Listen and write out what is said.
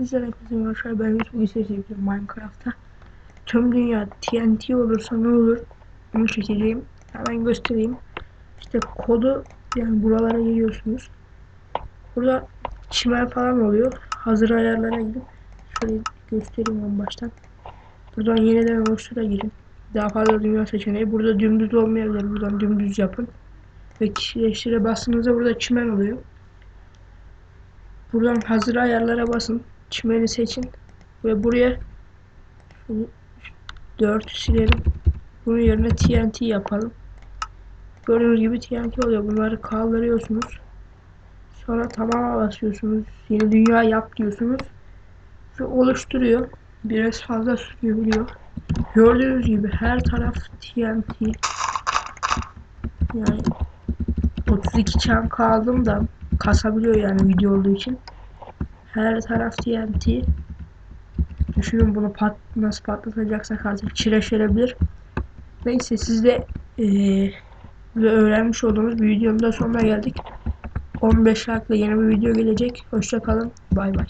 izleyen hepinizin arkadaşlar ben YouTube izleyeceğim Minecraft'ta. Tüm dünya TNT olursa ne olur onu çekeceğim. Hemen göstereyim. İşte kodu yani buralara giriyorsunuz. Burada çimen falan oluyor. Hazır ayarlara gidip şöyle göstereyim en baştan. Buradan yeniden oluştura girin. Daha fazla dünya seçeneği. Burada dümdüz olmayabilir. Buradan dümdüz yapın. Ve kişileştire bastığınızda burada çimen oluyor. Buradan hazır ayarlara basın. Çimeni seçin. Ve buraya 4 silelim. Bunun yerine TNT yapalım. Gördüğünüz gibi TNT oluyor. Bunları kaldırıyorsunuz. Sonra tamama basıyorsunuz. Yeni dünya yap diyorsunuz. Ve oluşturuyor. Biraz fazla sürüyor. Gördüğünüz gibi her taraf TNT. Yani 32 çan kaldım da kasabiliyor yani video olduğu için. Her taraf TNT. Düşünün bunu pat nasıl patlatacaksak artık çileşebilir. Neyse siz de ee, öğrenmiş olduğunuz bir videonun da sonuna geldik. 15 like'la yeni bir video gelecek. Hoşçakalın. Bay bay.